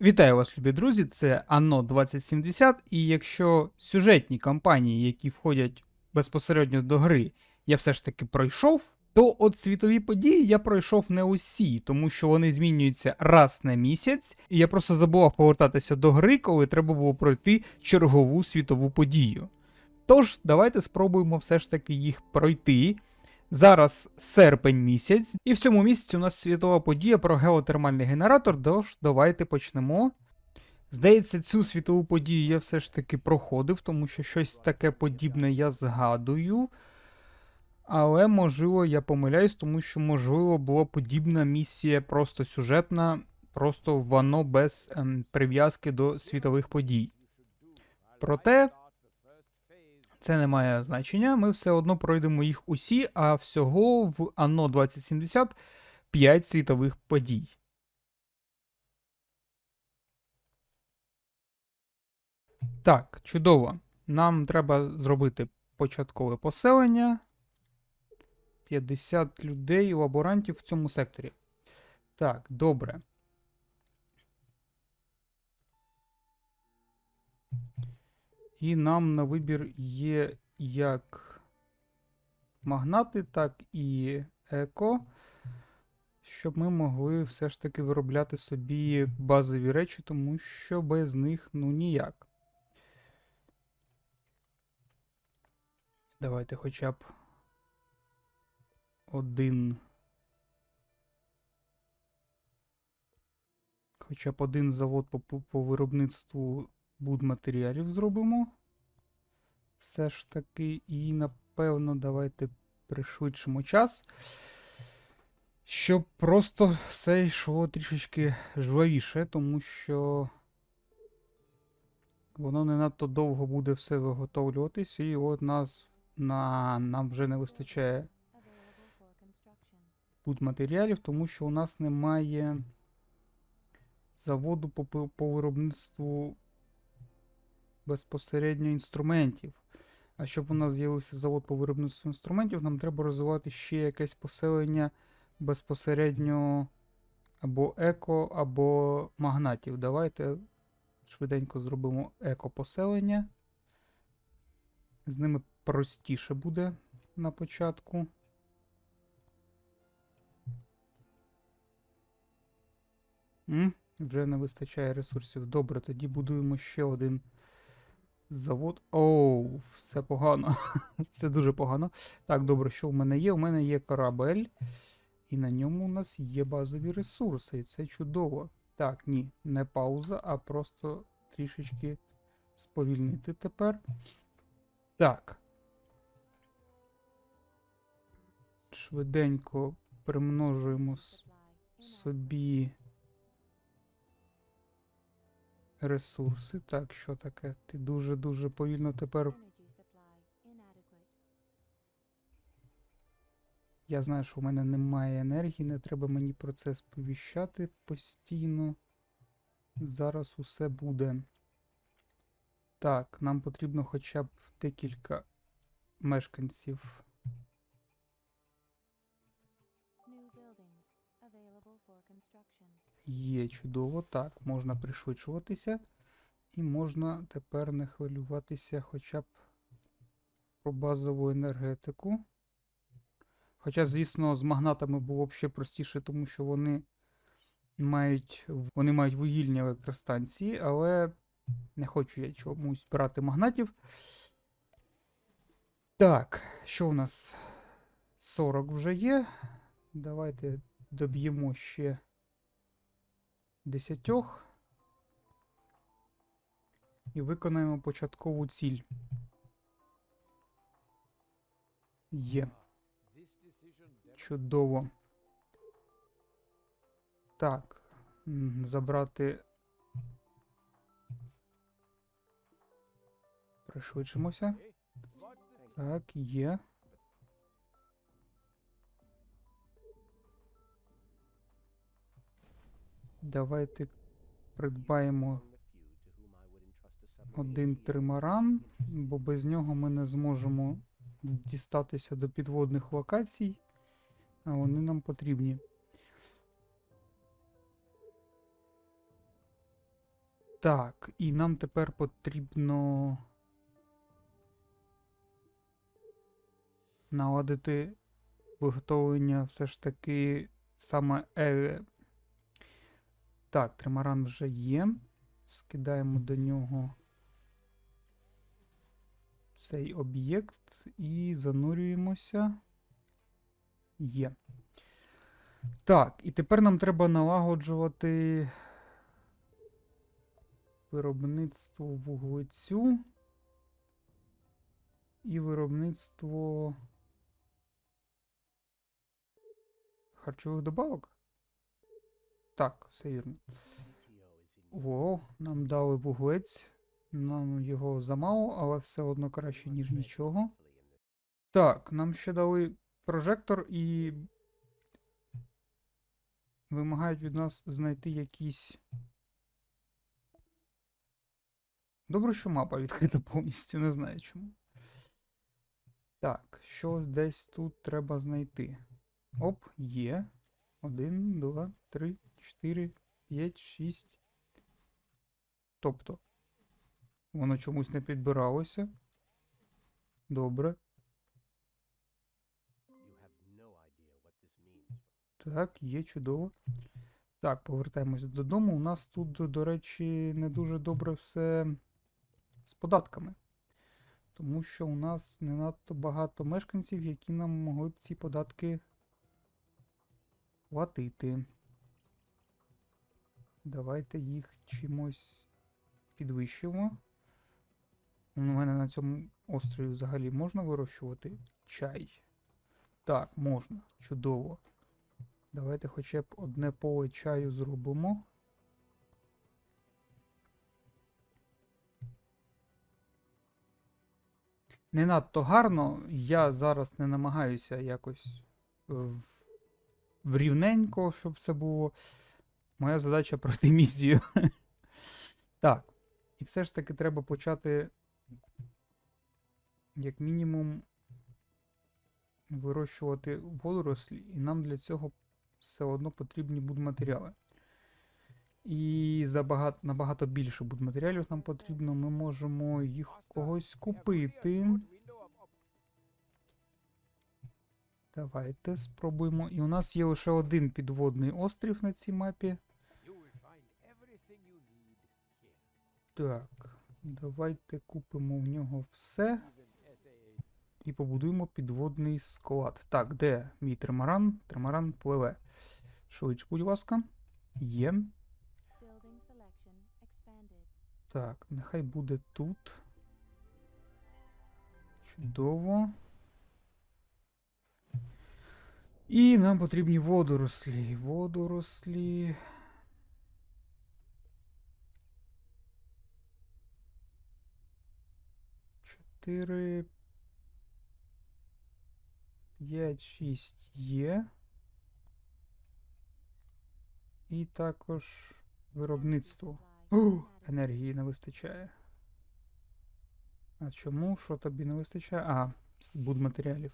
Вітаю вас, любі друзі! Це Anno 2070, і якщо сюжетні кампанії, які входять безпосередньо до гри, я все ж таки пройшов, то от світові події я пройшов не усі, тому що вони змінюються раз на місяць, і я просто забував повертатися до гри, коли треба було пройти чергову світову подію. Тож, давайте спробуємо все ж таки їх пройти. Зараз серпень місяць, і в цьому місяці у нас світова подія про геотермальний генератор, тож давайте почнемо. Здається, цю світову подію я все ж таки проходив, тому що щось таке подібне я згадую. Але, можливо, я помиляюсь, тому що, можливо, була подібна місія просто сюжетна, просто воно без ем, прив'язки до світових подій. Проте. Це не має значення, ми все одно пройдемо їх усі, а всього в Anno 2070 5 світових подій. Так, чудово. Нам треба зробити початкове поселення. 50 людей, лаборантів в цьому секторі. Так, добре. І нам на вибір є як магнати, так і еко, щоб ми могли все ж таки виробляти собі базові речі, тому що без них ну ніяк. Давайте хоча б один. Хоча б один завод по, по, по виробництву будматеріалів зробимо. Все ж таки, і напевно, давайте пришвидшимо час. Щоб просто все йшло трішечки жвавіше, тому що воно не надто довго буде все виготовлюватись, і от нас на, нам вже не вистачає будматеріалів, тому що у нас немає заводу по, по виробництву безпосередньо інструментів. А щоб у нас з'явився завод по виробництву інструментів, нам треба розвивати ще якесь поселення безпосередньо або еко, або магнатів. Давайте швиденько зробимо еко-поселення. З ними простіше буде на початку. М? Вже не вистачає ресурсів. Добре, тоді будуємо ще один завод. Оу, все погано. все дуже погано. Так, добре, що в мене є? У мене є корабель, і на ньому у нас є базові ресурси. І це чудово. Так, ні, не пауза, а просто трішечки сповільнити тепер. Так. Швиденько примножуємо собі ресурси. Так, що таке? Ти дуже-дуже повільно тепер. Я знаю, що в мене немає енергії, не треба мені про це сповіщати постійно. Зараз усе буде. Так, нам потрібно хоча б декілька мешканців. Є чудово. Так, можна пришвидшуватися. І можна тепер не хвилюватися хоча б про базову енергетику. Хоча, звісно, з магнатами було б ще простіше, тому що вони мають, вони мають вугільні електростанції, але не хочу я чомусь брати магнатів. Так, що у нас? 40 вже є. Давайте доб'ємо ще десятьох. І виконаємо початкову ціль. Є. Чудово. Так. Забрати. Пришвидшимося. Так, є. Давайте придбаємо один тримаран, бо без нього ми не зможемо дістатися до підводних локацій, а вони нам потрібні. Так, і нам тепер потрібно наладити виготовлення все ж таки саме е... Так, тримаран вже є. Скидаємо до нього цей об'єкт і занурюємося. Є. Так, і тепер нам треба налагоджувати виробництво вуглецю і виробництво харчових добавок. Так, все вірно. О, нам дали вуглець. Нам його замало, але все одно краще, ніж нічого. Так, нам ще дали прожектор і вимагають від нас знайти якісь. Добре, що мапа відкрита повністю, не знаю чому. Так, щось десь тут треба знайти. Оп, є. Один, два, три, чотири, п'ять, шість. Тобто, воно чомусь не підбиралося. Добре. Так, є чудово. Так, повертаємося додому. У нас тут, до речі, не дуже добре все з податками. Тому що у нас не надто багато мешканців, які нам могли б ці податки платити. Давайте їх чимось підвищимо. У мене на цьому острові взагалі можна вирощувати чай? Так, можна. Чудово. Давайте хоча б одне поле чаю зробимо. Не надто гарно. Я зараз не намагаюся якось е, в рівненько, щоб все було. Моя задача пройти місію. Так. І все ж таки треба почати, як мінімум, вирощувати водорослі, і нам для цього все одно потрібні будматеріали. І забагато, набагато більше будматеріалів нам потрібно. Ми можемо їх когось купити. Давайте спробуємо. І у нас є лише один підводний острів на цій мапі. Так, давайте купимо в нього все і побудуємо підводний склад. Так, де мій тримаран? Тримаран пливе. Швидше, будь ласка. Є. Так, нехай буде тут. Чудово. І нам потрібні водорослі. Водорослі. Чотири. П'ять, шість є. І також виробництво. О, енергії не вистачає. А чому? Що тобі не вистачає? А, будматеріалів.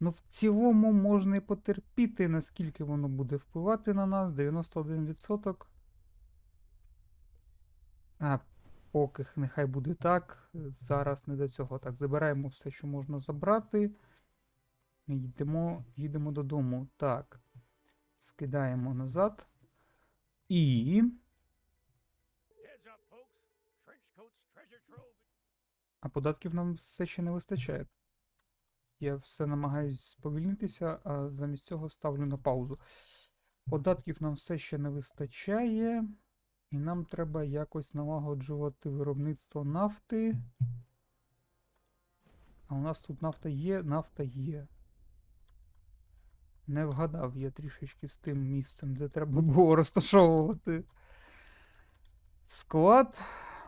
Ну, в цілому можна і потерпіти, наскільки воно буде впливати на нас. 91%. А, поки нехай буде так. Зараз не до цього. Так, забираємо все, що можна забрати. Йдемо, їдемо додому. Так. Скидаємо назад. І. А податків нам все ще не вистачає. Я все намагаюсь сповільнитися, а замість цього ставлю на паузу. Податків нам все ще не вистачає, і нам треба якось налагоджувати виробництво нафти. А у нас тут нафта є, нафта є. Не вгадав я трішечки з тим місцем, де треба було розташовувати склад.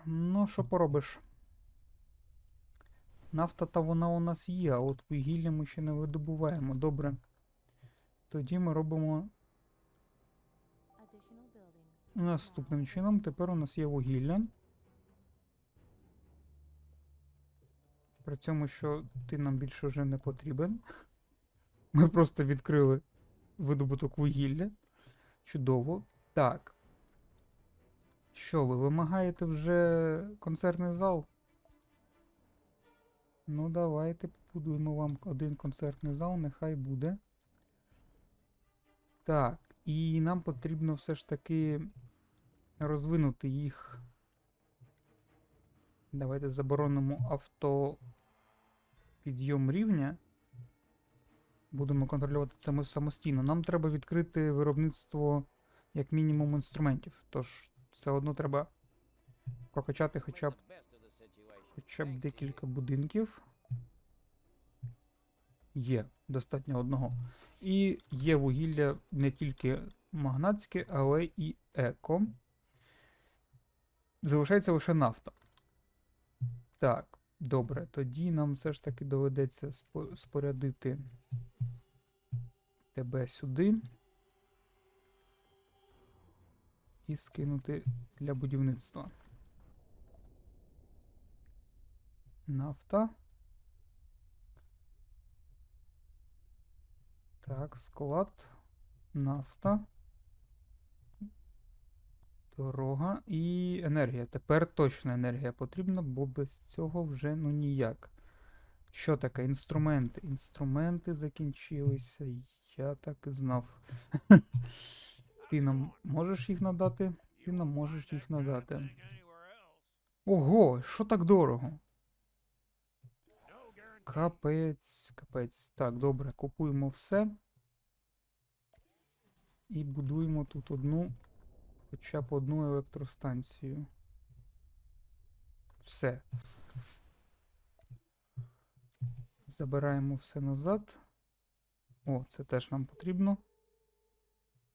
Ну, що поробиш? Нафта та вона у нас є, а от вугілля ми ще не видобуваємо. Добре. Тоді ми робимо. Наступним чином. Тепер у нас є вугілля. При цьому, що ти нам більше вже не потрібен. Ми просто відкрили видобуток вугілля. Чудово. Так. Що, ви вимагаєте вже концертний зал? Ну, давайте побудуємо вам один концертний зал, нехай буде. Так, і нам потрібно все ж таки розвинути їх. Давайте заборонимо авто підйом рівня. Будемо контролювати це ми самостійно. Нам треба відкрити виробництво як мінімум інструментів. Тож все одно треба прокачати хоча б, хоча б декілька будинків. Є, достатньо одного. І є вугілля не тільки магнатське, але і еко. Залишається лише нафта. Так, добре. Тоді нам все ж таки доведеться спорядити тебе сюди. І скинути для будівництва. Нафта. Так, склад. Нафта. Дорога і енергія. Тепер точно енергія потрібна, бо без цього вже ну ніяк. Що таке? Інструменти. Інструменти закінчилися. Я так і знав. Ти нам можеш їх надати? Ти нам можеш їх надати. Ого, що так дорого? Капець, капець. Так, добре, купуємо все. І будуємо тут одну, хоча б одну електростанцію. Все. Забираємо все назад. О, це теж нам потрібно.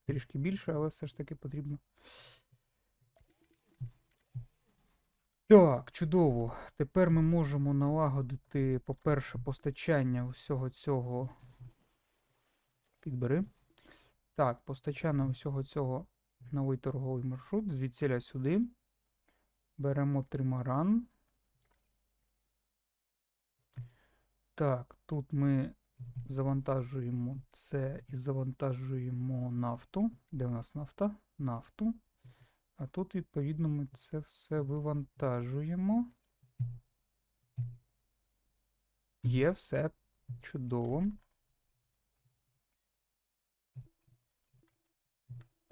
Трішки більше, але все ж таки потрібно. Так, чудово. Тепер ми можемо налагодити, по-перше, постачання усього цього. Підбери. Так, постачання усього цього новий торговий маршрут. Звідсіля сюди. Беремо тримаран. Так, тут ми завантажуємо це і завантажуємо нафту. Де у нас нафта? Нафту. А тут, відповідно, ми це все вивантажуємо. Є все чудово.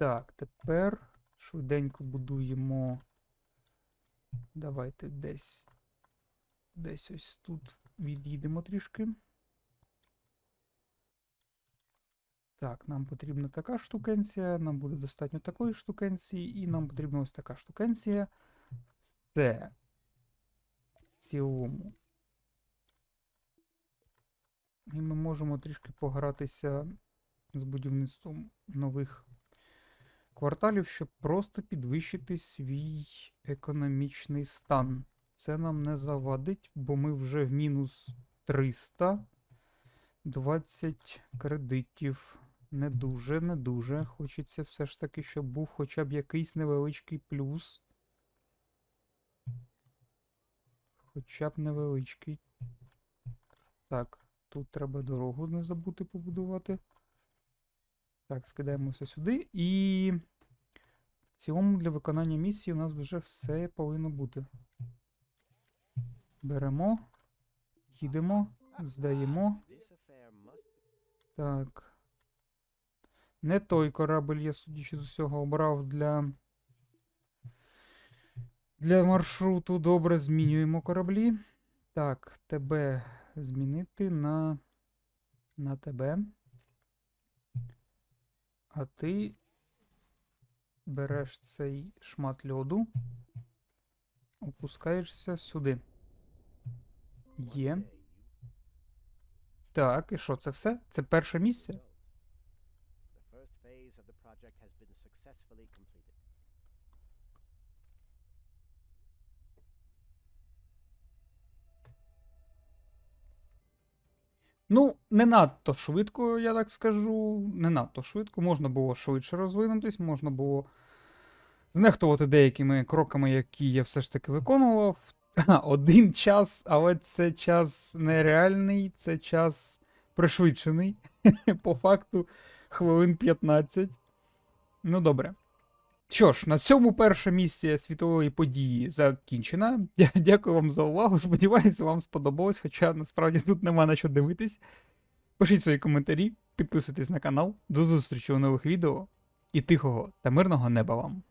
Так, тепер швиденько будуємо. Давайте десь. Десь ось тут від'їдемо трішки. Так, нам потрібна така штукенція, нам буде достатньо такої штукенції, і нам потрібна ось така штукенція. Все. В цілому. І ми можемо трішки погратися з будівництвом нових кварталів, щоб просто підвищити свій економічний стан. Це нам не завадить, бо ми вже в мінус 300. 20 кредитів. Не дуже, не дуже. Хочеться все ж таки, щоб був хоча б якийсь невеличкий плюс. Хоча б невеличкий. Так, тут треба дорогу не забути побудувати. Так, скидаємося сюди. І в цілому для виконання місії у нас вже все повинно бути. Беремо, їдемо, здаємо. Так. Не той корабль, я судячи з усього, обрав для. Для маршруту. Добре, змінюємо кораблі. Так, тебе змінити на. На тебе. А ти береш цей шмат льоду. Опускаєшся сюди. Є. Так, і що це все? Це перше місце? Ну, не надто швидко, я так скажу. Не надто швидко. Можна було швидше розвинутись, можна було знехтувати деякими кроками, які я все ж таки виконував. Один час, але це час нереальний, це час пришвидшений. По факту хвилин 15. Ну добре. Що ж, на цьому перша місія світової події закінчена. Я Дякую вам за увагу. Сподіваюся, вам сподобалось, хоча насправді тут нема на що дивитись. Пишіть свої коментарі, підписуйтесь на канал. До зустрічі у нових відео і тихого та мирного неба вам.